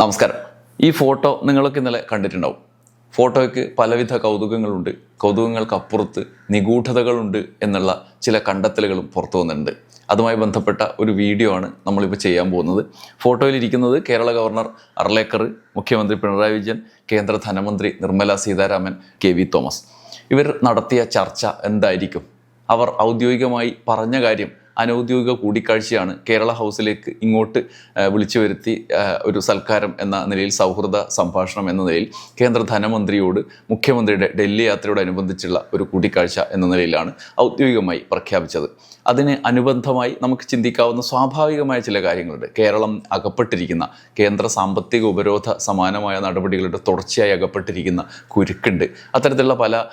നമസ്കാരം. ഈ ഫോട്ടോ നിങ്ങളൊക്കെ ഇന്നലെ കണ്ടിട്ടുണ്ടാവും. ഫോട്ടോയ്ക്ക് പലവിധ കൗതുകങ്ങളുണ്ട്. കൗതുകങ്ങൾക്കപ്പുറത്ത് നിഗൂഢതകളുണ്ട് എന്നുള്ള ചില കണ്ടെത്തലുകളും പുറത്തു വന്നിട്ടുണ്ട്. അതുമായി ബന്ധപ്പെട്ട ഒരു വീഡിയോ ആണ് നമ്മളിപ്പോൾ ചെയ്യാൻ പോകുന്നത്. ഫോട്ടോയിലിരിക്കുന്നത് കേരള ഗവർണർ അർലേക്കർ മുഖ്യമന്ത്രി പിണറായി വിജയൻ കേന്ദ്ര ധനമന്ത്രി നിർമ്മല സീതാരാമൻ കെ വി തോമസ്. ഇവർ നടത്തിയ ചർച്ച എന്തായിരിക്കും? അവർ ഔദ്യോഗികമായി പറഞ്ഞ കാര്യം അനൗദ്യോഗിക കൂടിക്കാഴ്ചയാണ് കേരള ഹൗസിലേക്ക് ഇങ്ങോട്ട് വിളിച്ചു വരുത്തി ഒരു സൽക്കാരം എന്ന നിലയിൽ സൗഹൃദ സംഭാഷണം എന്ന നിലയിൽ കേന്ദ്ര ധനമന്ത്രിയോട് മുഖ്യമന്ത്രിയുടെ ഡൽഹി യാത്രയോടനുബന്ധിച്ചുള്ള ഒരു കൂടിക്കാഴ്ച എന്ന നിലയിലാണ് ഔദ്യോഗികമായി പ്രഖ്യാപിച്ചത്. അതിന് അനുബന്ധമായി നമുക്ക് ചിന്തിക്കാവുന്ന സ്വാഭാവികമായ ചില കാര്യങ്ങളുണ്ട്. കേരളം അകപ്പെട്ടിരിക്കുന്ന കേന്ദ്ര സാമ്പത്തിക ഉപരോധ സമാനമായ നടപടികളുടെ തുടർച്ചയായി അകപ്പെട്ടിരിക്കുന്ന കുരുക്കുണ്ട്. അത്തരത്തിലുള്ള പല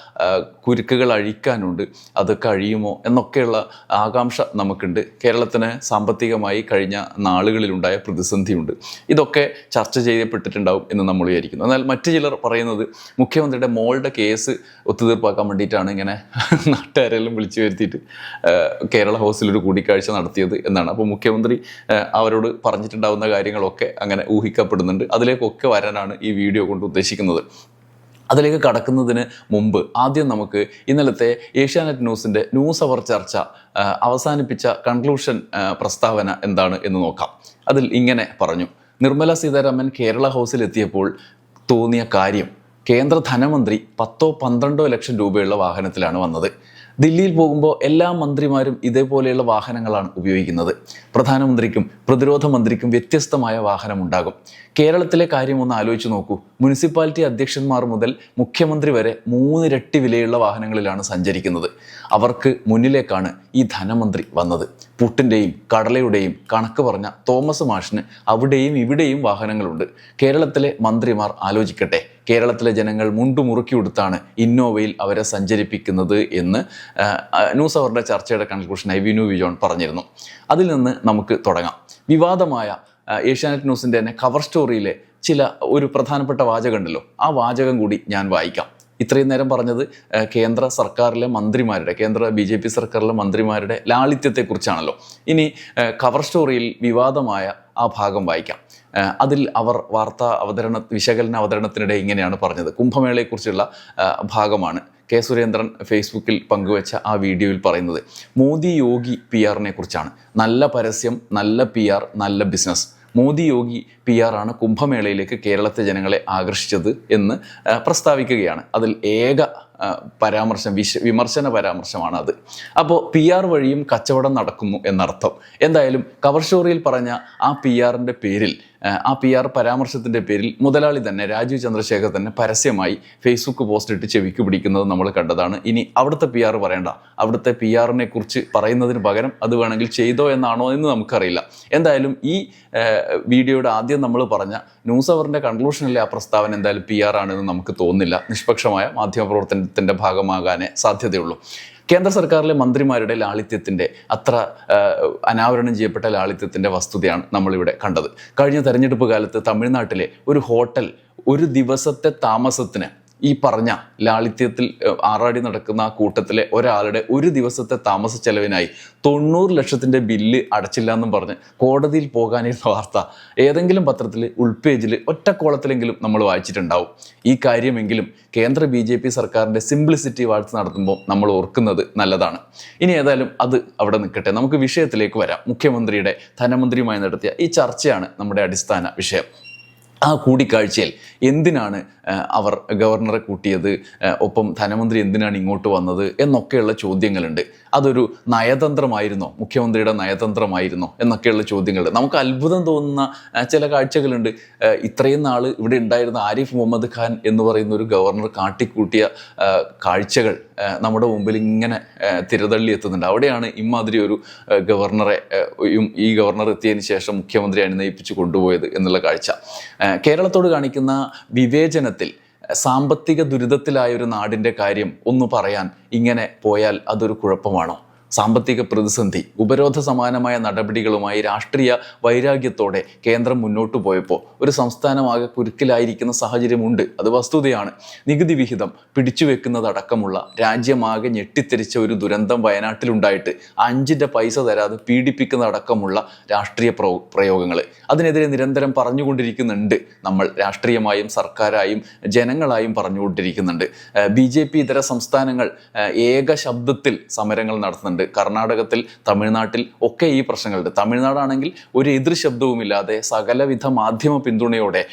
കുരുക്കുകൾ അഴിക്കാനുണ്ട്. അത് കഴിയുമോ എന്നൊക്കെയുള്ള ആകാംക്ഷ നമുക്കുണ്ട്. കേരളത്തിന് സാമ്പത്തികമായി കഴിഞ്ഞ നാളുകളിലുണ്ടായ പ്രതിസന്ധിയുണ്ട്. ഇതൊക്കെ ചർച്ച ചെയ്യപ്പെട്ടിട്ടുണ്ടാവും എന്ന് നമ്മൾ വിചാരിക്കുന്നു. എന്നാൽ മറ്റു ചിലർ പറയുന്നത് മുഖ്യമന്ത്രിയുടെ മോളുടെ കേസ് ഒത്തുതീർപ്പാക്കാൻ വേണ്ടിയിട്ടാണ് ഇങ്ങനെ നാട്ടുകാരെല്ലാം വിളിച്ചു വരുത്തിയിട്ട് ആ, കേരള ഹൗസിൽ ഒരു കൂടിക്കാഴ്ച നടത്തിയത് എന്നാണ്. അപ്പോൾ മുഖ്യമന്ത്രി അവരോട് പറഞ്ഞിട്ടുണ്ടാവുന്ന കാര്യങ്ങളൊക്കെ അങ്ങനെ ഊഹിക്കപ്പെടുന്നുണ്ട്. അതിലേക്കൊക്കെ വരാനാണ് ഈ വീഡിയോ കൊണ്ട് ഉദ്ദേശിക്കുന്നത്. അതിലേക്ക് കടക്കുന്നതിന് മുമ്പ് ആദ്യം നമുക്ക് ഇന്നലത്തെ ഏഷ്യാനെറ്റ് ന്യൂസിന്റെ ന്യൂസ് അവർ ചർച്ച അവസാനിപ്പിച്ച കൺക്ലൂഷൻ പ്രസ്താവന എന്താണ് എന്ന് നോക്കാം. അതിൽ ഇങ്ങനെ പറഞ്ഞു. നിർമ്മല സീതാരാമൻ കേരള ഹൗസിൽ എത്തിയപ്പോൾ തോന്നിയ കാര്യം കേന്ദ്ര ധനമന്ത്രി പത്തോ പന്ത്രണ്ടോ ലക്ഷം രൂപയുള്ള വാഹനത്തിലാണ് വന്നത്. ദില്ലിയിൽ പോകുമ്പോൾ എല്ലാ മന്ത്രിമാരും ഇതേപോലെയുള്ള വാഹനങ്ങളാണ് ഉപയോഗിക്കുന്നത്. പ്രധാനമന്ത്രിക്കും പ്രതിരോധ മന്ത്രിക്കും വ്യത്യസ്തമായ വാഹനമുണ്ടാകും. കേരളത്തിലെ കാര്യം ഒന്ന് ആലോചിച്ച് നോക്കൂ. മുനിസിപ്പാലിറ്റി അധ്യക്ഷന്മാർ മുതൽ മുഖ്യമന്ത്രി വരെ മൂന്നിരട്ടി വിലയുള്ള വാഹനങ്ങളിലാണ് സഞ്ചരിക്കുന്നത്. അവർക്ക് മുന്നിലേക്കാണ് ഈ ധനമന്ത്രി വന്നത്. പുട്ടിന്റെയും കടലയുടെയും കണക്ക് പറഞ്ഞ തോമസ് മാഷിന് അവിടെയും ഇവിടെയും വാഹനങ്ങളുണ്ട്. കേരളത്തിലെ മന്ത്രിമാർ ആലോചിക്കട്ടെ. കേരളത്തിലെ ജനങ്ങൾ മുണ്ടു മുറുക്കി കൊടുത്താണ് ഇന്നോവയിൽ അവരെ സഞ്ചരിപ്പിക്കുന്നത് എന്ന് ന്യൂസ് അവറുടെ ചർച്ചയുടെ കൺക്ലൂഷനായി വിനു വിജോൺ പറഞ്ഞിരുന്നു. അതിൽ നിന്ന് നമുക്ക് തുടങ്ങാം. വിവാദമായ ഏഷ്യാനെറ്റ് ന്യൂസിന്റെ തന്നെ കവർ സ്റ്റോറിയിലെ ചില ഒരു പ്രധാനപ്പെട്ട വാചകം ഉണ്ടല്ലോ ആ വാചകം കൂടി ഞാൻ വായിക്കാം. ഇത്രയും നേരം പറഞ്ഞത് കേന്ദ്ര സർക്കാരിലെ മന്ത്രിമാരുടെ കേന്ദ്ര ബി ജെ പി സർക്കാരിലെ മന്ത്രിമാരുടെ ലാളിത്യത്തെക്കുറിച്ചാണല്ലോ. ഇനി കവർ സ്റ്റോറിയിൽ വിവാദമായ ആ ഭാഗം വായിക്കാം. അതിൽ അവർ വാർത്താ അവതരണ വിശകലന അവതരണത്തിനിടെ ഇങ്ങനെയാണ് പറഞ്ഞത്. കുംഭമേളയെക്കുറിച്ചുള്ള ഭാഗമാണ് കെ സുരേന്ദ്രൻ ഫേസ്ബുക്കിൽ പങ്കുവച്ച ആ വീഡിയോയിൽ പറയുന്നത്. മോദി യോഗി പി ആറിനെ കുറിച്ചാണ്. നല്ല പരസ്യം നല്ല പി ആർ നല്ല ബിസിനസ്. മോദി യോഗി പി ആറാണ് കുംഭമേളയിലേക്ക് കേരളത്തെ ജനങ്ങളെ ആകർഷിച്ചത് എന്ന് പ്രസ്താവിക്കുകയാണ്. അതിൽ ഏക പരാമർശം വിശ വിമർശന പരാമർശമാണ് അത്. അപ്പോൾ പി ആർ വഴിയും കച്ചവടം നടക്കുന്നു എന്നർത്ഥം. എന്തായാലും കവർ സ്റ്റോറിയിൽ പറഞ്ഞ ആ പി ആറിന്റെ പേരിൽ ആ, പി ആർ പരാമർശത്തിന്റെ പേരിൽ മുതലാളി തന്നെ രാജീവ് ചന്ദ്രശേഖർ തന്നെ പരസ്യമായി ഫേസ്ബുക്ക് പോസ്റ്റ് ഇട്ട് ചെവിക്ക് പിടിക്കുന്നത് നമ്മൾ കണ്ടതാണ്. ഇനി അവിടുത്തെ പി ആർ പറയണ്ട. അവിടുത്തെ പി ആറിനെ കുറിച്ച് പറയുന്നതിന് പകരം അത് വേണമെങ്കിൽ ചെയ്തോ എന്നാണോ എന്ന് നമുക്കറിയില്ല. എന്തായാലും ഈ വീഡിയോയുടെ ആദ്യം നമ്മൾ പറഞ്ഞ ന്യൂസ് അവറിന്റെ കൺക്ലൂഷനിലെ ആ പ്രസ്താവന എന്തായാലും പി ആർ ആണെന്ന് നമുക്ക് തോന്നുന്നില്ല. നിഷ്പക്ഷമായ മാധ്യമപ്രവർത്തനത്തിന്റെ ഭാഗമാകാനേ സാധ്യതയുള്ളൂ. കേന്ദ്ര സർക്കാരിലെ മന്ത്രിമാരുടെ ലാളിത്യത്തിന്റെ അത്ര അനാവരണം ചെയ്യപ്പെട്ട ലാളിത്യത്തിന്റെ വസ്തുതയാണ് നമ്മളിവിടെ കണ്ടത്. കഴിഞ്ഞ തെരഞ്ഞെടുപ്പ് കാലത്ത് തമിഴ്നാട്ടിലെ ഒരു ഹോട്ടൽ ഒരു ദിവസത്തെ താമസത്തിന് ഈ പറഞ്ഞ ലാളിത്യത്തിൽ ആറാടി നടക്കുന്ന ആ കൂട്ടത്തിലെ ഒരാളുടെ ഒരു ദിവസത്തെ താമസ ചെലവിനായി തൊണ്ണൂറ് ലക്ഷത്തിന്റെ ബില്ല് അടച്ചില്ല എന്നും പറഞ്ഞ് കോടതിയിൽ പോകാനിരുന്ന വാർത്ത ഏതെങ്കിലും പത്രത്തിൽ ഉൾപേജിൽ ഒറ്റക്കോളത്തിലെങ്കിലും നമ്മൾ വായിച്ചിട്ടുണ്ടാവും. ഈ കാര്യമെങ്കിലും കേന്ദ്ര ബി ജെ പി സർക്കാരിന്റെ സിംപ്ലിസിറ്റി വാഴ്ച നടത്തുമ്പോൾ നമ്മൾ ഓർക്കുന്നത് നല്ലതാണ്. ഇനി ഏതായാലും അത് അവിടെ നിൽക്കട്ടെ. നമുക്ക് വിഷയത്തിലേക്ക് വരാം. മുഖ്യമന്ത്രിയുടെ ധനമന്ത്രിയുമായി നടത്തിയ ഈ ചർച്ചയാണ് നമ്മുടെ അടിസ്ഥാന വിഷയം. ആ കൂടിക്കാഴ്ചയിൽ എന്തിനാണ് അവർ ഗവർണറെ കൂട്ടിയത്? ഒപ്പം ധനമന്ത്രി എന്തിനാണ് ഇങ്ങോട്ട് വന്നത്? എന്നൊക്കെയുള്ള ചോദ്യങ്ങളുണ്ട്. അതൊരു നയതന്ത്രമായിരുന്നോ? മുഖ്യമന്ത്രിയുടെ നയതന്ത്രമായിരുന്നോ? എന്നൊക്കെയുള്ള ചോദ്യങ്ങളുണ്ട്. നമുക്ക് അത്ഭുതം തോന്നുന്ന ചില കാഴ്ചകളുണ്ട്. ഇത്രയും നാൾ ഇവിടെ ഉണ്ടായിരുന്ന ആരിഫ് മുഹമ്മദ് ഖാൻ എന്ന് പറയുന്ന ഒരു ഗവർണർ കാട്ടിക്കൂട്ടിയ കാഴ്ചകൾ നമ്മുടെ മുമ്പിൽ ഇങ്ങനെ തിരതള്ളി എത്തുന്നുണ്ട്. അവിടെയാണ് ഇമാതിരി ഒരു ഗവർണറെ ഈ ഗവർണർ എത്തിയതിന് ശേഷം മുഖ്യമന്ത്രി അനുനയിപ്പിച്ച് കൊണ്ടുപോയത് എന്നുള്ള കാഴ്ച. കേരളത്തോട് കാണിക്കുന്ന വിവേചനത്തിൽ സാമ്പത്തിക ദുരിതത്തിലായ ഒരു നാടിന്റെ കാര്യം ഒന്ന് പറയാൻ ഇങ്ങനെ പോയാൽ അതൊരു കുഴപ്പമാണോ? സാമ്പത്തിക പ്രതിസന്ധി ഉപരോധ സമാനമായ നടപടികളുമായി രാഷ്ട്രീയ വൈരാഗ്യത്തോടെ കേന്ദ്രം മുന്നോട്ട് പോയപ്പോൾ ഒരു സംസ്ഥാനമാകെ കുരുക്കിലായിരിക്കുന്ന സാഹചര്യമുണ്ട്. അത് വസ്തുതയാണ്. നികുതി വിഹിതം പിടിച്ചുവെക്കുന്നതടക്കമുള്ള രാജ്യമാകെ ഞെട്ടിത്തെരിച്ച ഒരു ദുരന്തം വയനാട്ടിലുണ്ടായിട്ട് അഞ്ചിന്റെ പൈസ തരാതെ പീഡിപ്പിക്കുന്നതടക്കമുള്ള രാഷ്ട്രീയ പ്രോ പ്രയോഗങ്ങൾ അതിനെതിരെ നിരന്തരം പറഞ്ഞുകൊണ്ടിരിക്കുന്നുണ്ട് നമ്മൾ. രാഷ്ട്രീയമായും സർക്കാരായും ജനങ്ങളായും പറഞ്ഞുകൊണ്ടിരിക്കുന്നുണ്ട്. ബി ജെ പി ഇതര സംസ്ഥാനങ്ങൾ ഏക ശബ്ദത്തിൽ സമരങ്ങൾ നടത്തുന്നുണ്ട്. കർണാടകത്തിൽ തമിഴ്നാട്ടിൽ ഒക്കെ ഈ പ്രശ്നങ്ങളുണ്ട്. തമിഴ്നാടാണെങ്കിൽ ഒരു എതിർ ശബ്ദവുമില്ലാതെ സകലവിധ മാധ്യമ പിന്തുണയോടെ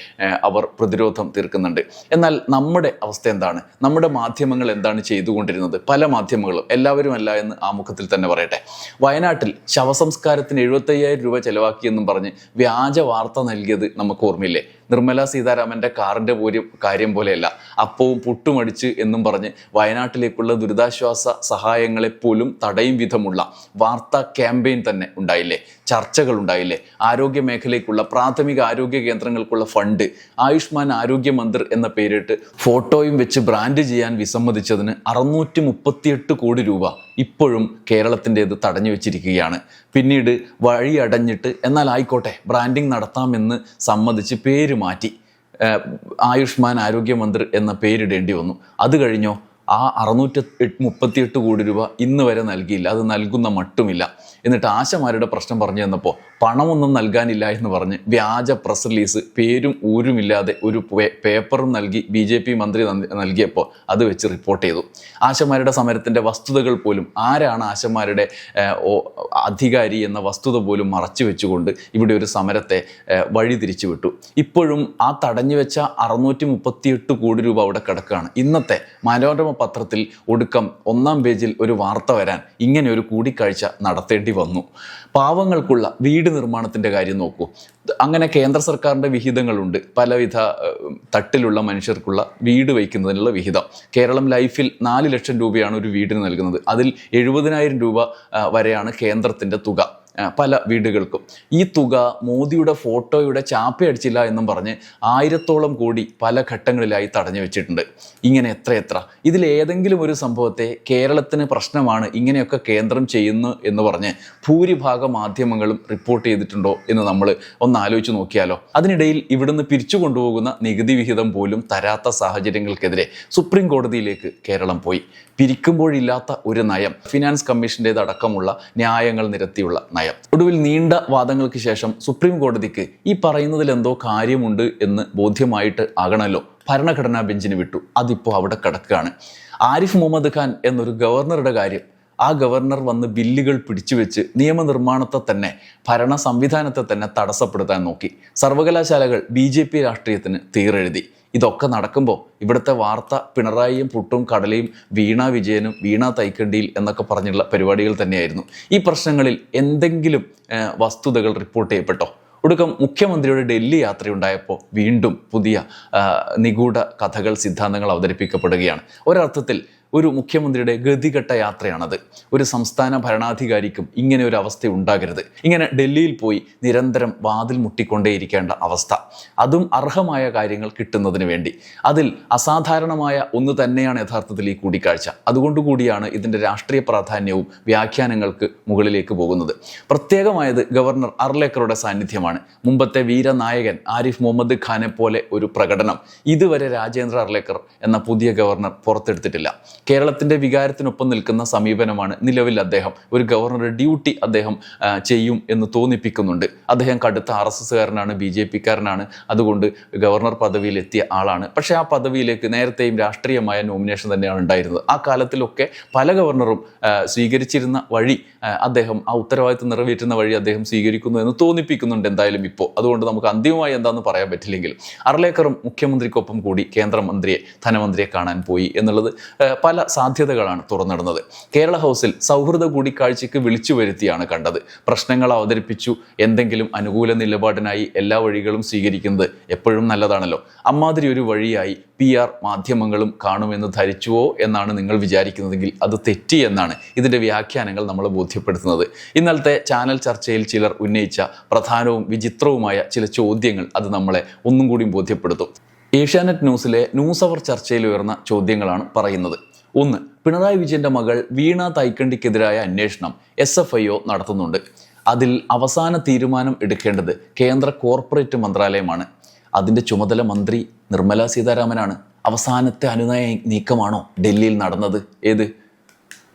അവർ പ്രതിരോധം തീർക്കുന്നുണ്ട്. എന്നാൽ നമ്മുടെ അവസ്ഥ എന്താണ്? നമ്മുടെ മാധ്യമങ്ങൾ എന്താണ് ചെയ്തുകൊണ്ടിരുന്നത്? പല മാധ്യമങ്ങളും. എല്ലാവരും അല്ല എന്ന് ആമുഖത്തിൽ തന്നെ പറയട്ടെ. വയനാട്ടിൽ ശവസംസ്കാരത്തിന് എഴുപത്തയ്യായിരം രൂപ ചെലവാക്കിയെന്നും പറഞ്ഞ് വ്യാജ വാർത്ത നൽകിയത് നമുക്ക് ഓർമ്മയില്ലേ? നിർമ്മല സീതാരാമന്റെ കാറിന്റെ പോലും കാര്യം പോലെയല്ല. അപ്പവും പുട്ടുമടിച്ച് എന്നും പറഞ്ഞ് വയനാട്ടിലേക്കുള്ള ദുരിതാശ്വാസ സഹായങ്ങളെപ്പോലും തടയും വിധമുള്ള വാർത്താ ക്യാമ്പയിൻ തന്നെ ഉണ്ടായില്ലേ? ചർച്ചകൾ ഉണ്ടായില്ലേ ആരോഗ്യ മേഖലയ്ക്കുള്ള പ്രാഥമിക ആരോഗ്യ കേന്ദ്രങ്ങൾക്കുള്ള ഫണ്ട് ആയുഷ്മാൻ ആരോഗ്യ മന്ദിർ എന്ന പേരിട്ട് ഫോട്ടോയും വെച്ച് ബ്രാൻഡ് ചെയ്യാൻ വിസമ്മതിച്ചതിന് അറുന്നൂറ്റി മുപ്പത്തിയെട്ട് കോടി രൂപ ഇപ്പോഴും കേരളത്തിന്റെത് തടഞ്ഞു വെച്ചിരിക്കുകയാണ്. പിന്നീട് വഴി അടഞ്ഞിട്ട് എന്നാൽ ആയിക്കോട്ടെ ബ്രാൻഡിങ് നടത്താമെന്ന് സമ്മതിച്ച് പേര് മാറ്റി ആയുഷ്മാൻ ആരോഗ്യ മന്ദിർ എന്ന പേരിടേണ്ടി വന്നു. അത് കഴിഞ്ഞോ? ആ അറുന്നൂറ്റി മുപ്പത്തിയെട്ട് കോടി രൂപ ഇന്ന് വരെ നൽകിയില്ല അത് നൽകുന്ന മട്ടുമില്ല. എന്നിട്ട് ആശമാരുടെ പ്രശ്നം പറഞ്ഞു തന്നപ്പോൾ പണമൊന്നും നൽകാനില്ല എന്ന് പറഞ്ഞ് വ്യാജ പ്രസ് റിലീസ് പേരും ഊരുമില്ലാതെ ഒരു പേപ്പറും നൽകി ബി ജെ പി മന്ത്രി നൽ- നൽകിയപ്പോൾ അത് വെച്ച് റിപ്പോർട്ട് ചെയ്തു. ആശമാരുടെ സമരത്തിന്റെ വസ്തുതകൾ പോലും ആരാണ് ആശമാരുടെ അധികാരി എന്ന വസ്തുത പോലും മറച്ചു വെച്ചുകൊണ്ട് ഇവിടെ ഒരു സമരത്തെ വഴിതിരിച്ചു വഴി തിരിച്ചു വിട്ടു. ഇപ്പോഴും ആ തടഞ്ഞു വെച്ച അറുന്നൂറ്റി മുപ്പത്തിയെട്ട് കോടി രൂപ അവിടെ കിടക്കുകയാണ് ഇന്നത്തെ മനോരമ പത്രത്തിൽ ഒടുക്കം ഒന്നാം പേജിൽ ഒരു വാർത്ത വരാൻ ഇങ്ങനെ ഒരു കൂടിക്കാഴ്ച നടത്തേണ്ടി വന്നു. പാവങ്ങൾക്കുള്ള വീട് നിർമ്മാണത്തിന്റെ കാര്യം നോക്കൂ. അങ്ങനെ കേന്ദ്ര സർക്കാരിന്റെ വിഹിതങ്ങളുണ്ട്. പലവിധ തട്ടിലുള്ള മനുഷ്യർക്കുള്ള വീട് വയ്ക്കുന്നതിനുള്ള വിഹിതം. കേരളം ലൈഫിൽ നാല് ലക്ഷം രൂപയാണ് ഒരു വീടിന് നൽകുന്നത്. അതിൽ എഴുപതിനായിരം രൂപ വരെയാണ് കേന്ദ്രത്തിന്റെ തുക. പല വീടുകൾക്കും. ഈ തുക മോദിയുടെ ഫോട്ടോയുടെ ചാപ്പയടിച്ചില്ല എന്നും പറഞ്ഞ് ആയിരത്തോളം കോടി പല ഘട്ടങ്ങളിലായി തടഞ്ഞു വെച്ചിട്ടുണ്ട്. ഇങ്ങനെ എത്ര എത്ര? ഇതിലേതെങ്കിലും ഒരു സംഭവത്തെ കേരളത്തിന് പ്രശ്നമാണ് ഇങ്ങനെയൊക്കെ കേന്ദ്രം ചെയ്യുന്നു എന്ന് പറഞ്ഞ് ഭൂരിഭാഗം മാധ്യമങ്ങളും റിപ്പോർട്ട് ചെയ്തിട്ടുണ്ടോ എന്ന് നമ്മൾ ഒന്ന് ആലോചിച്ച് നോക്കിയാലോ? അതിനിടയിൽ ഇവിടുന്ന് പിരിച്ചു കൊണ്ടുപോകുന്ന നികുതി വിഹിതം പോലും തരാത്ത സാഹചര്യങ്ങൾക്കെതിരെ സുപ്രീം കോടതിയിലേക്ക് കേരളം പോയി. പിരിക്കുമ്പോഴില്ലാത്ത ഒരു നയം ഫിനാൻസ് കമ്മീഷന്റെതടക്കമുള്ള ന്യായങ്ങൾ നിരത്തിയുള്ള നയം. ഒടുവിൽ നീണ്ട വാദങ്ങൾക്ക് ശേഷം സുപ്രീം കോടതിക്ക് ഈ പറയുന്നതിൽ എന്തോ കാര്യമുണ്ട് എന്ന് ബോധ്യമായിട്ട് ആകണമല്ലോ. ഭരണഘടനാ ബെഞ്ചിന് വിട്ടു. അതിപ്പോൾ അവിടെ കിടക്കുകയാണ്. ആരിഫ് മുഹമ്മദ് ഖാൻ എന്നൊരു ഗവർണറുടെ കാര്യം. ആ ഗവർണർ വന്ന് ബില്ലുകൾ പിടിച്ചുവെച്ച് നിയമനിർമ്മാണത്തെ തന്നെ ഭരണ സംവിധാനത്തെ തന്നെ തടസ്സപ്പെടുത്താൻ നോക്കി. സർവകലാശാലകൾ ബി രാഷ്ട്രീയത്തിന് തീറെഴുതി ഇതൊക്കെ നടക്കുമ്പോൾ ഇവിടുത്തെ വാർത്ത പിണറായിയും പുട്ടും കടലയും വീണ വിജയനും വീണ തൈക്കണ്ടിയിൽ എന്നൊക്കെ പറഞ്ഞുള്ള പരിപാടികൾ തന്നെയായിരുന്നു. ഈ പ്രശ്നങ്ങളിൽ എന്തെങ്കിലും വസ്തുതകൾ റിപ്പോർട്ട് ചെയ്യപ്പെട്ടോ? ഒടുക്കം മുഖ്യമന്ത്രിയുടെ ഡൽഹി യാത്രയുണ്ടായപ്പോൾ വീണ്ടും പുതിയ നിഗൂഢ കഥകൾ സിദ്ധാന്തങ്ങൾ അവതരിപ്പിക്കപ്പെടുകയാണ്. ഒരർത്ഥത്തിൽ ഒരു മുഖ്യമന്ത്രിയുടെ ഗതികെട്ട യാത്രയാണത്. ഒരു സംസ്ഥാന ഭരണാധികാരിക്കും ഇങ്ങനെ ഒരു അവസ്ഥ ഉണ്ടാകരുത്. ഇങ്ങനെ ഡൽഹിയിൽ പോയി നിരന്തരം വാതിൽ മുട്ടിക്കൊണ്ടേയിരിക്കേണ്ട അവസ്ഥ. അതും അർഹമായ കാര്യങ്ങൾ കിട്ടുന്നതിന് വേണ്ടി. അതിൽ അസാധാരണമായ ഒന്ന് തന്നെയാണ് യഥാർത്ഥത്തിൽ ഈ കൂടിക്കാഴ്ച. അതുകൊണ്ടുകൂടിയാണ് ഇതിന്റെ രാഷ്ട്രീയ പ്രാധാന്യവും വ്യാഖ്യാനങ്ങൾക്ക് മുകളിലേക്ക് പോകുന്നത്. പ്രത്യേകമായത് ഗവർണർ അർലേക്കറുടെ സാന്നിധ്യമാണ്. മുമ്പത്തെ വീരനായകൻ ആരിഫ് മുഹമ്മദ് ഖാനെ പോലെ ഒരു പ്രകടനം ഇതുവരെ രാജേന്ദ്ര അർലേക്കർ എന്ന പുതിയ ഗവർണർ പുറത്തെടുത്തിട്ടില്ല. കേരളത്തിന്റെ വികാരത്തിനൊപ്പം നിൽക്കുന്ന സമീപനമാണ് നിലവിൽ അദ്ദേഹം. ഒരു ഗവർണറുടെ ഡ്യൂട്ടി അദ്ദേഹം ചെയ്യും എന്ന് തോന്നിപ്പിക്കുന്നുണ്ട്. അദ്ദേഹം കടുത്ത ആർ എസ് എസ്സുകാരനാണ് ബി ജെ പിക്കാരനാണ്. അതുകൊണ്ട് ഗവർണർ പദവിയിൽ എത്തിയ ആളാണ്. പക്ഷേ ആ പദവിയിലേക്ക് നേരത്തെയും രാഷ്ട്രീയമായ നോമിനേഷൻ തന്നെയാണ് ഉണ്ടായിരുന്നത്. ആ കാലത്തിലൊക്കെ പല ഗവർണറും സ്വീകരിച്ചിരുന്ന വഴി അദ്ദേഹം ആ ഉത്തരവാദിത്വം നിറവേറ്റുന്ന വഴി അദ്ദേഹം സ്വീകരിക്കുന്നു എന്ന് തോന്നിപ്പിക്കുന്നുണ്ട് എന്തായാലും ഇപ്പോൾ. അതുകൊണ്ട് നമുക്ക് അന്തിമമായി എന്താണെന്ന് പറയാൻ പറ്റില്ലെങ്കിലും അർലേക്കറും മുഖ്യമന്ത്രിക്കൊപ്പം കൂടി കേന്ദ്രമന്ത്രിയെ ധനമന്ത്രിയെ കാണാൻ പോയി എന്നുള്ളത് ആ, പല സാധ്യതകളാണ് തുറന്നിടുന്നത്. കേരള ഹൗസിൽ സൗഹൃദ കൂടിക്കാഴ്ചയ്ക്ക് വിളിച്ചു വരുത്തിയാണ് കണ്ടത്. പ്രശ്നങ്ങൾ അവതരിപ്പിച്ചു. എന്തെങ്കിലും അനുകൂല നിലപാടിനായി എല്ലാ വഴികളും സ്വീകരിക്കുന്നത് എപ്പോഴും നല്ലതാണല്ലോ. അമ്മാതിരി ഒരു വഴിയായി പി ആർ മാധ്യമങ്ങളും കാണുമെന്ന് ധരിച്ചുവോ എന്നാണ് നിങ്ങൾ വിചാരിക്കുന്നതെങ്കിൽ അത് തെറ്റി എന്നാണ് ഇതിന്റെ വ്യാഖ്യാനങ്ങൾ നമ്മൾ ബോധ്യപ്പെടുത്തുന്നത്. ഇന്നലത്തെ ചാനൽ ചർച്ചയിൽ ചിലർ ഉന്നയിച്ച പ്രധാനവും വിചിത്രവുമായ ചില ചോദ്യങ്ങൾ അത് നമ്മളെ ഒന്നും കൂടി ബോധ്യപ്പെടുത്തും. ഏഷ്യാനെറ്റ് ന്യൂസിലെ ന്യൂസ് അവർ ചർച്ചയിൽ ഉയർന്ന ചോദ്യങ്ങളാണ് പറയുന്നത്. ഒന്ന് പിണറായി വിജയന്റെ മകൾ വീണ തൈക്കണ്ടിക്കെതിരായ അന്വേഷണം എസ് എഫ് ഐ ഒ നടത്തുന്നുണ്ട്. അതിൽ അവസാന തീരുമാനം എടുക്കേണ്ടത് കേന്ദ്ര കോർപ്പറേറ്റ് മന്ത്രാലയമാണ്. അതിന്റെ ചുമതല മന്ത്രി നിർമ്മല സീതാരാമനാണ്. അവസാനത്തെ അനുനയ നീക്കമാണോ ഡൽഹിയിൽ നടന്നത്? ഏത്?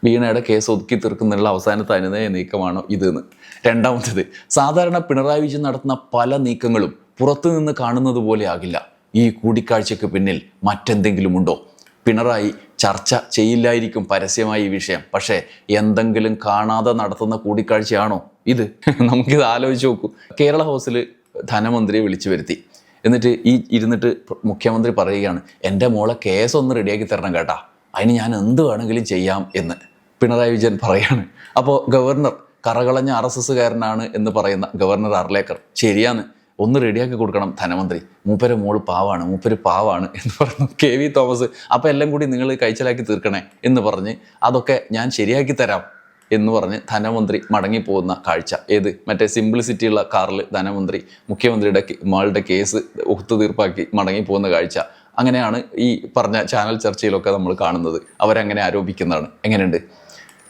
വീണയുടെ കേസ് ഒതുക്കി തീർക്കുന്നുള്ള അവസാനത്തെ അനുനയ നീക്കമാണോ ഇതെന്ന്. രണ്ടാമത്തേത് സാധാരണ പിണറായി വിജയൻ നടത്തുന്ന പല നീക്കങ്ങളും പുറത്തുനിന്ന് കാണുന്നത് പോലെ ആകില്ല. ഈ കൂടിക്കാഴ്ചയ്ക്ക് പിന്നിൽ മറ്റെന്തെങ്കിലും ഉണ്ടോ? പിണറായി ചർച്ച ചെയ്യില്ലായിരിക്കും പരസ്യമായി ഈ വിഷയം. പക്ഷേ എന്തെങ്കിലും കാണാതെ നടത്തുന്ന കൂടിക്കാഴ്ചയാണോ ഇത്? നമുക്കിത് ആലോചിച്ച് നോക്കൂ. കേരള ഹൗസിൽ ധനമന്ത്രിയെ വിളിച്ചു വരുത്തി. എന്നിട്ട് ഈ ഇരുന്നിട്ട് മുഖ്യമന്ത്രി പറയുകയാണ് എന്റെ മോളെ കേസ് ഒന്ന് റെഡിയാക്കി തരണം കേട്ടാ. അതിന് ഞാൻ എന്ത് വേണമെങ്കിലും ചെയ്യാം എന്ന്. പിണറായി വിജയൻ പറയാണ്. അപ്പോൾ ഗവർണർ കറകളഞ്ഞ ആർ എസ് എസ്സുകാരനാണ് എന്ന് പറയുന്ന ഗവർണർ അർലേക്കർ ശരിയാന്ന് ഒന്ന് റെഡിയാക്കി കൊടുക്കണം ധനമന്ത്രി. മൂപ്പര് മോൾ പാവാണ് മൂപ്പര് പാവാണ് എന്ന് പറഞ്ഞു കെ വി തോമസ് അപ്പോൾ എല്ലാം കൂടി നിങ്ങൾ കഴിച്ചലാക്കി തീർക്കണേ എന്ന് പറഞ്ഞ് അതൊക്കെ ഞാൻ ശരിയാക്കി തരാം എന്ന് പറഞ്ഞ് ധനമന്ത്രി മടങ്ങിപ്പോകുന്ന കാഴ്ച. ഏത്? മറ്റേ സിംപ്ലിസിറ്റിയുള്ള കാറിൽ ധനമന്ത്രി മുഖ്യമന്ത്രിയുടെ മകളുടെ കേസ് ഒത്തുതീർപ്പാക്കി മടങ്ങിപ്പോകുന്ന കാഴ്ച. അങ്ങനെയാണ് ഈ പറഞ്ഞ ചാനൽ ചർച്ചയിലൊക്കെ നമ്മൾ കാണുന്നത്. അവരങ്ങനെ ആരോപിക്കുന്നതാണ്. എങ്ങനെയുണ്ട്?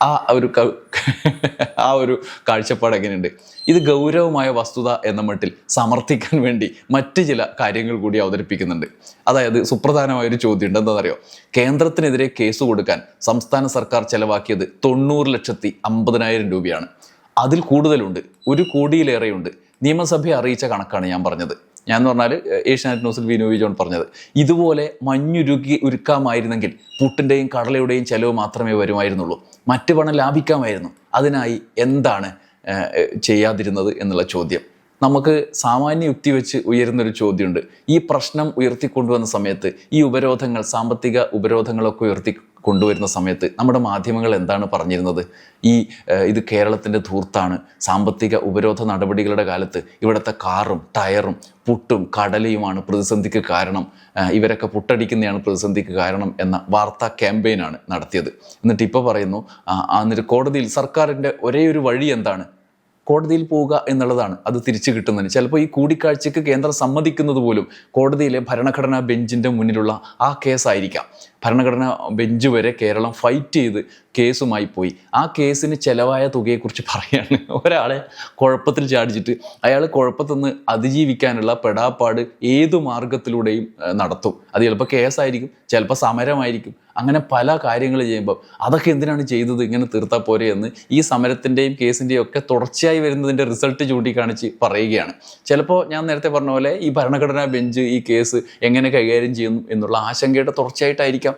ആ ഒരു ആ ഒരു കാഴ്ചപ്പാട് എങ്ങനെയുണ്ട്? ഇത് ഗൗരവമായ വസ്തുത എന്ന മട്ടിൽ സമർത്ഥിക്കാൻ വേണ്ടി മറ്റ് ചില കാര്യങ്ങൾ കൂടി അവതരിപ്പിക്കുന്നുണ്ട്. അതായത് സുപ്രധാനമായൊരു ചോദ്യം ഉണ്ട് എന്താണെന്നറിയോ? കേന്ദ്രത്തിനെതിരെ കേസ് കൊടുക്കാൻ സംസ്ഥാന സർക്കാർ ചെലവാക്കിയത് തൊണ്ണൂറ് ലക്ഷത്തി അമ്പതിനായിരം രൂപയാണ്. അതിൽ കൂടുതലുണ്ട്. ഒരു കോടിയിലേറെയുണ്ട്. നിയമസഭയെ അറിയിച്ച കണക്കാണ് ഞാൻ പറഞ്ഞത്. ഞാൻ എന്ന് പറഞ്ഞാൽ ഏഷ്യാനെറ്റ് ന്യൂസിൽ വിനോവി പറഞ്ഞത്. ഇതുപോലെ മഞ്ഞുരുക്കി ഉരുക്കാമായിരുന്നെങ്കിൽ പുട്ടിന്റെയും കടലയുടെയും ചിലവ് മാത്രമേ വരുമായിരുന്നുള്ളൂ. മറ്റ് പണം ലാഭിക്കാമായിരുന്നു. അതിനായി എന്താണ് ചെയ്യാതിരുന്നത് എന്നുള്ള ചോദ്യം. നമുക്ക് സാമാന്യ യുക്തി വെച്ച് ഉയരുന്നൊരു ചോദ്യമുണ്ട്. ഈ പ്രശ്നം ഉയർത്തിക്കൊണ്ടുവന്ന സമയത്ത് ഈ ഉപരോധങ്ങൾ സാമ്പത്തിക ഉപരോധങ്ങളൊക്കെ ഉയർത്തി കൊണ്ടുവരുന്ന സമയത്ത് നമ്മുടെ മാധ്യമങ്ങൾ എന്താണ് പറഞ്ഞിരുന്നത്? ഈ ഇത് കേരളത്തിന്റെ ധൂർത്താണ്. സാമ്പത്തിക ഉപരോധ നടപടികളുടെ കാലത്ത് ഇവിടുത്തെ കാറും ടയറും പുട്ടും കടലയുമാണ് പ്രതിസന്ധിക്ക് കാരണം. ഇവരൊക്കെ പുട്ടടിക്കുന്നതാണ് പ്രതിസന്ധിക്ക് കാരണം എന്ന വാർത്താ ക്യാമ്പയിനാണ് നടത്തിയത്. എന്നിട്ട് ഇപ്പോൾ പറയുന്നു ആ, കോടതിയിൽ സർക്കാരിന്റെ ഒരേ ഒരു വഴി എന്താണ്? കോടതിയിൽ പോവുക എന്നുള്ളതാണ് അത് തിരിച്ചു കിട്ടുന്നതിന്. ചിലപ്പോൾ ഈ കൂടിക്കാഴ്ചയ്ക്ക് കേന്ദ്രം സമ്മതിക്കുന്നത് പോലും കോടതിയിലെ ഭരണഘടനാ ബെഞ്ചിന്റെ മുന്നിലുള്ള ആ കേസായിരിക്കാം. ഭരണഘടനാ ബെഞ്ച് വരെ കേരളം ഫൈറ്റ് ചെയ്ത് കേസുമായി പോയി. ആ കേസിന് ചെലവായ തുകയെക്കുറിച്ച് പറയാണ്. ഒരാളെ കുഴപ്പത്തിൽ ചാടിച്ചിട്ട് അയാൾ കുഴപ്പത്തിൽ നിന്ന് അതിജീവിക്കാനുള്ള പെടാപ്പാട് ഏതു മാർഗത്തിലൂടെയും നടത്തും. അത് ചിലപ്പോൾ കേസായിരിക്കും ചിലപ്പോൾ സമരമായിരിക്കും. അങ്ങനെ പല കാര്യങ്ങൾ ചെയ്യുമ്പോൾ അതൊക്കെ എന്തിനാണ് ചെയ്തത്? ഇങ്ങനെ തീർത്താൽ പോരെ എന്ന് ഈ സമരത്തിന്റെയും കേസിന്റെയും ഒക്കെ തുടർച്ചയായി വരുന്നതിന്റെ റിസൾട്ട് ചൂണ്ടിക്കാണിച്ച് പറയുകയാണ്. ചിലപ്പോൾ ഞാൻ നേരത്തെ പറഞ്ഞ പോലെ ഈ ഭരണഘടനാ ബെഞ്ച് ഈ കേസ് എങ്ങനെ കൈകാര്യം ചെയ്യുന്നു എന്നുള്ള ആശങ്കയുടെ തുടർച്ചയായിട്ടായിരിക്കാം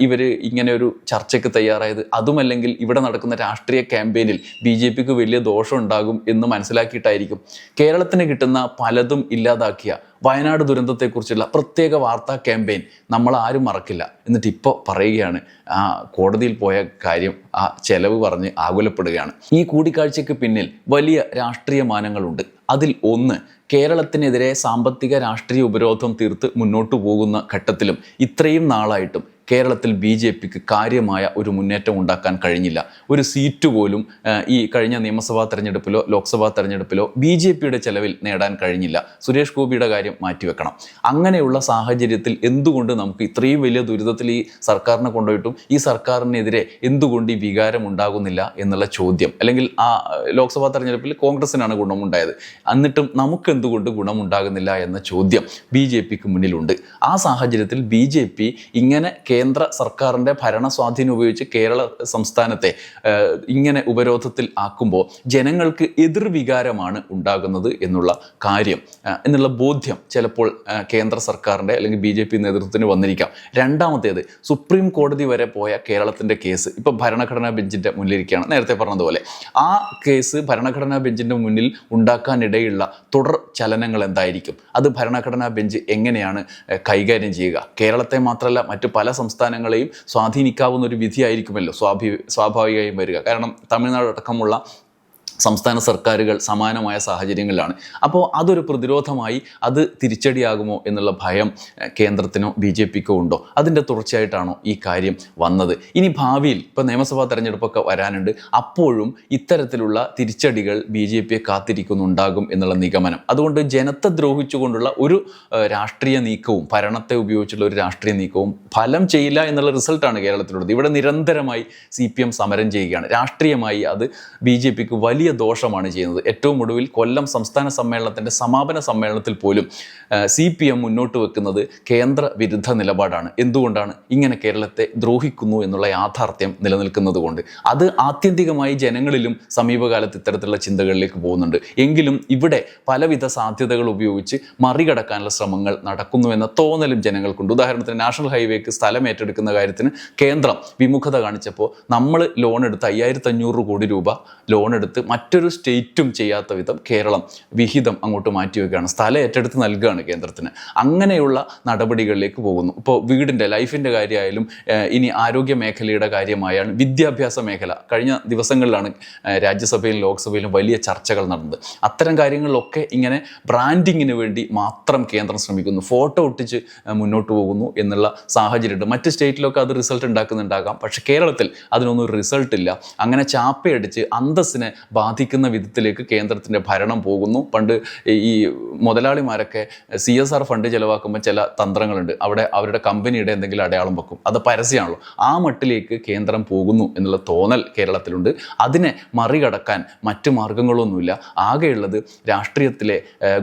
ഇവർ ഇങ്ങനെ ഒരു ചർച്ചയ്ക്ക് തയ്യാറായത്. അതുമല്ലെങ്കിൽ ഇവിടെ നടക്കുന്ന രാഷ്ട്രീയ ക്യാമ്പയിനിൽ ബി ജെ പിക്ക് വലിയ ദോഷം ഉണ്ടാകും എന്ന് മനസ്സിലാക്കിയിട്ടായിരിക്കും. കേരളത്തിന് കിട്ടുന്ന പലതും ഇല്ലാതാക്കിയ വയനാട് ദുരന്തത്തെക്കുറിച്ചുള്ള പ്രത്യേക വാർത്താ ക്യാമ്പയിൻ നമ്മൾ ആരും മറക്കില്ല. എന്നിട്ട് ഇപ്പോൾ പറയുകയാണ്. ആ കോടതിയിൽ പോയ കാര്യം ആ ചെലവ് പറഞ്ഞ് ആകുലപ്പെടുകയാണ്. ഈ കൂടിക്കാഴ്ചയ്ക്ക് പിന്നിൽ വലിയ രാഷ്ട്രീയ മാനങ്ങളുണ്ട്. അതിൽ ഒന്ന് കേരളത്തിനെതിരെ സാമ്പത്തിക രാഷ്ട്രീയ ഉപരോധം തീർത്ത് മുന്നോട്ടു പോകുന്ന ഘട്ടത്തിലും ഇത്രയും നാളായിട്ടും കേരളത്തിൽ ബി ജെ പിക്ക് കാര്യമായ ഒരു മുന്നേറ്റം ഉണ്ടാക്കാൻ കഴിഞ്ഞില്ല. ഒരു സീറ്റ് പോലും ഈ കഴിഞ്ഞ നിയമസഭാ തെരഞ്ഞെടുപ്പിലോ ലോക്സഭാ തെരഞ്ഞെടുപ്പിലോ ബി ജെ പിയുടെ ചെലവിൽ നേടാൻ കഴിഞ്ഞില്ല. സുരേഷ് ഗോപിയുടെ കാര്യം മാറ്റിവെക്കണം. അങ്ങനെയുള്ള സാഹചര്യത്തിൽ എന്തുകൊണ്ട് നമുക്ക് ഇത്രയും വലിയ ദുരിതത്തിൽ ഈ സർക്കാരിനെ കൊണ്ടുപോയിട്ടും ഈ സർക്കാരിനെതിരെ എന്തുകൊണ്ട് ഈ വികാരം ഉണ്ടാകുന്നില്ല എന്നുള്ള ചോദ്യം? അല്ലെങ്കിൽ ആ ലോക്സഭാ തെരഞ്ഞെടുപ്പിൽ കോൺഗ്രസിനാണ് ഗുണമുണ്ടായത്. എന്നിട്ടും നമുക്ക് എന്തുകൊണ്ട് ഗുണമുണ്ടാകുന്നില്ല എന്ന ചോദ്യം ബി ജെ പിക്ക് മുന്നിലുണ്ട്. ആ സാഹചര്യത്തിൽ ബി ജെ പി ഇങ്ങനെ കേന്ദ്ര സർക്കാരിന്റെ ഭരണസ്വാധീനം ഉപയോഗിച്ച് കേരള സംസ്ഥാനത്തെ ഇങ്ങനെ ഉപരോധത്തിൽ ആക്കുമ്പോൾ ജനങ്ങൾക്ക് എതിർവികാരമാണ് ഉണ്ടാകുന്നത് എന്നുള്ള കാര്യം എന്നുള്ള ബോധ്യം ചിലപ്പോൾ കേന്ദ്ര സർക്കാരിന്റെ അല്ലെങ്കിൽ ബി ജെ പി നേതൃത്വത്തിന് വന്നിരിക്കാം. രണ്ടാമത്തേത് സുപ്രീം കോടതി വരെ പോയ കേരളത്തിന്റെ കേസ് ഇപ്പോൾ ഭരണഘടനാ ബെഞ്ചിന്റെ മുന്നിലിരിക്കുകയാണ്. നേരത്തെ പറഞ്ഞതുപോലെ ആ കേസ് ഭരണഘടനാ ബെഞ്ചിന്റെ മുന്നിൽ ഉണ്ടാക്കാനിടയുള്ള തുടർ ചലനങ്ങൾ എന്തായിരിക്കും? അത് ഭരണഘടനാ ബെഞ്ച് എങ്ങനെയാണ് കൈകാര്യം ചെയ്യുക? കേരളത്തെ മാത്രമല്ല മറ്റു പല സംസ്ഥാനങ്ങളെയും സ്വാധീനിക്കാവുന്ന ഒരു വിധിയായിരിക്കുമല്ലോ സ്വാഭി സ്വാഭാവികമായും വരിക. കാരണം തമിഴ്നാട് അടക്കമുള്ള സംസ്ഥാന സർക്കാരുകൾ സമാനമായ സാഹചര്യങ്ങളിലാണ്. അപ്പോൾ അതൊരു പ്രതിരോധമായി അത് തിരിച്ചടിയാകുമോ എന്നുള്ള ഭയം കേന്ദ്രത്തിനോ ബി ജെ പിക്കോ ഉണ്ടോ? അതിന്റെ തുടർച്ചയായിട്ടാണോ ഈ കാര്യം വന്നത്? ഇനി ഭാവിയിൽ ഇപ്പോൾ നിയമസഭാ തെരഞ്ഞെടുപ്പൊക്കെ വരാനുണ്ട്. അപ്പോഴും ഇത്തരത്തിലുള്ള തിരിച്ചടികൾ ബി ജെ പിയെ കാത്തിരിക്കുന്നുണ്ടാകും എന്നുള്ള നിഗമനം. അതുകൊണ്ട് ജനത്തെ ദ്രോഹിച്ചുകൊണ്ടുള്ള ഒരു രാഷ്ട്രീയ നീക്കവും ഭരണത്തെ ഉപയോഗിച്ചുള്ള ഒരു രാഷ്ട്രീയ നീക്കവും ഫലം ചെയ്യില്ല എന്നുള്ള റിസൾട്ടാണ് കേരളത്തിലുള്ളത്. ഇവിടെ നിരന്തരമായി സി സമരം ചെയ്യുകയാണ്. രാഷ്ട്രീയമായി അത് ബി വലിയ വലിയ ദോഷമാണ് ചെയ്യുന്നത്. ഏറ്റവും ഒടുവിൽ കൊല്ലം സംസ്ഥാന സമ്മേളനത്തിന്റെ സമാപന സമ്മേളനത്തിൽ പോലും സി പി എം മുന്നോട്ട് വെക്കുന്നത് കേന്ദ്ര വിരുദ്ധ നിലപാടാണ്. എന്തുകൊണ്ടാണ് ഇങ്ങനെ കേരളത്തെ ദ്രോഹിക്കുന്നു എന്നുള്ള യാഥാർത്ഥ്യം നിലനിൽക്കുന്നത് കൊണ്ട്? അത് ആത്യന്തികമായി ജനങ്ങളിലും സമീപകാലത്ത് ഇത്തരത്തിലുള്ള ചിന്തകളിലേക്ക് പോകുന്നുണ്ട്. എങ്കിലും ഇവിടെ പലവിധ സാധ്യതകൾ ഉപയോഗിച്ച് മറികടക്കാനുള്ള ശ്രമങ്ങൾ നടക്കുന്നു എന്ന തോന്നലും ജനങ്ങൾക്കുണ്ട്. ഉദാഹരണത്തിന് നാഷണൽ ഹൈവേക്ക് സ്ഥലം ഏറ്റെടുക്കുന്ന കാര്യത്തിന് കേന്ദ്രം വിമുഖത കാണിച്ചപ്പോൾ നമ്മൾ ലോൺ എടുത്ത് അയ്യായിരത്തി അഞ്ഞൂറ് കോടി രൂപ ലോൺ എടുത്ത് മറ്റൊരു സ്റ്റേറ്റും ചെയ്യാത്ത വിധം കേരളം വിഹിതം അങ്ങോട്ട് മാറ്റിവെക്കുകയാണ് സ്ഥലം ഏറ്റെടുത്ത് നൽകുകയാണ് കേന്ദ്രത്തിന്. അങ്ങനെയുള്ള നടപടികളിലേക്ക് പോകുന്നു. ഇപ്പോൾ വീടിന്റെ ലൈഫിന്റെ കാര്യമായാലും ഇനി ആരോഗ്യ മേഖലയുടെ കാര്യമായാലും വിദ്യാഭ്യാസ മേഖല. കഴിഞ്ഞ ദിവസങ്ങളിലാണ് രാജ്യസഭയിലും ലോക്സഭയിലും വലിയ ചർച്ചകൾ നടന്നത്. അത്തരം കാര്യങ്ങളിലൊക്കെ ഇങ്ങനെ ബ്രാൻഡിങ്ങിന് വേണ്ടി മാത്രം കേന്ദ്രം ശ്രമിക്കുന്നു. ഫോട്ടോ ഒട്ടിച്ച് മുന്നോട്ട് പോകുന്നു എന്നുള്ള സാഹചര്യമുണ്ട്. മറ്റ് സ്റ്റേറ്റിലൊക്കെ അത് റിസൾട്ട് ഉണ്ടാക്കുന്നുണ്ടാകാം. പക്ഷേ കേരളത്തിൽ അതിനൊന്നും റിസൾട്ട് ഇല്ല അങ്ങനെ ചാപ്പയടിച്ച് അന്തസ്സിനെ ബാധിക്കുന്ന വിധത്തിലേക്ക് കേന്ദ്രത്തിന്റെ ഭരണം പോകുന്നു. പണ്ട് ഈ മുതലാളിമാരൊക്കെ സി എസ് ആർ ഫണ്ട് ചിലവാക്കുമ്പോൾ ചില തന്ത്രങ്ങളുണ്ട്. അവിടെ അവരുടെ കമ്പനിയുടെ എന്തെങ്കിലും അടയാളം വെക്കും. അത് പരസ്യമാണല്ലോ ആ മട്ടിലേക്ക് കേന്ദ്രം പോകുന്നു എന്നുള്ള തോന്നൽ കേരളത്തിലുണ്ട്. അതിനെ മറികടക്കാൻ മറ്റു മാർഗങ്ങളൊന്നുമില്ല. ആകെയുള്ളത് രാഷ്ട്രീയത്തിലെ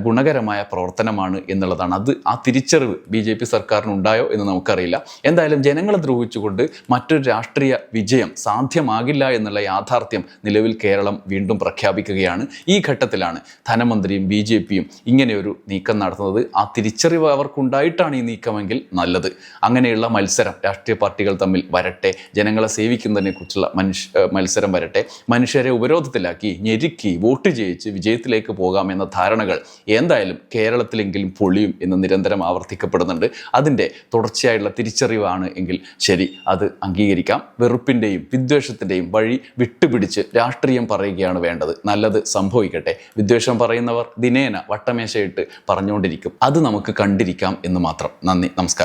ഗുണകരമായ പ്രവർത്തനമാണ് എന്നുള്ളതാണ്. അത് ആ തിരിച്ചറിവ് ബി ജെ പി സർക്കാരിനുണ്ടായോ എന്ന് നമുക്കറിയില്ല. എന്തായാലും ജനങ്ങളെ ദ്രോഹിച്ചുകൊണ്ട് മറ്റൊരു രാഷ്ട്രീയ വിജയം സാധ്യമാകില്ല എന്നുള്ള യാഥാർത്ഥ്യം നിലവിൽ കേരളം വീണ്ടും പ്രഖ്യാപിക്കുകയാണ്. ഈ ഘട്ടത്തിലാണ് ധനമന്ത്രിയും ബി ജെ പിയും ഇങ്ങനെയൊരു നീക്കം നടത്തുന്നത്. ആ തിരിച്ചറിവ് അവർക്കുണ്ടായിട്ടാണ് ഈ നീക്കമെങ്കിൽ നല്ലത്. അങ്ങനെയുള്ള മത്സരം രാഷ്ട്രീയ പാർട്ടികൾ തമ്മിൽ വരട്ടെ ജനങ്ങളെ സേവിക്കുന്നതിനെ കുറിച്ചുള്ള മനുഷ്യ മത്സരം വരട്ടെ മനുഷ്യരെ ഉപരോധത്തിലാക്കി ഞെരുക്കി വോട്ട് ചെയ്യിച്ച് വിജയത്തിലേക്ക് പോകാം എന്ന ധാരണകൾ എന്തായാലും കേരളത്തിലെങ്കിലും പൊളിയും എന്ന് നിരന്തരം ആവർത്തിക്കപ്പെടുന്നുണ്ട്. അതിന്റെ തുടർച്ചയായുള്ള തിരിച്ചറിവാണ് എങ്കിൽ ശരി അത് അംഗീകരിക്കാം. വെറുപ്പിന്റെയും വിദ്വേഷത്തിന്റെയും വഴി വിട്ടുപിടിച്ച് രാഷ്ട്രീയം പറയുകയാണ് വേണ്ടത്. നല്ലത് സംഭവിക്കട്ടെ. വിദ്വേഷം പറയുന്നവർ ദിനേന വട്ടമേശയിട്ട് പറഞ്ഞുകൊണ്ടിരിക്കും. അത് നമുക്ക് കണ്ടിരിക്കാം എന്ന് മാത്രം. നന്ദി. നമസ്കാരം.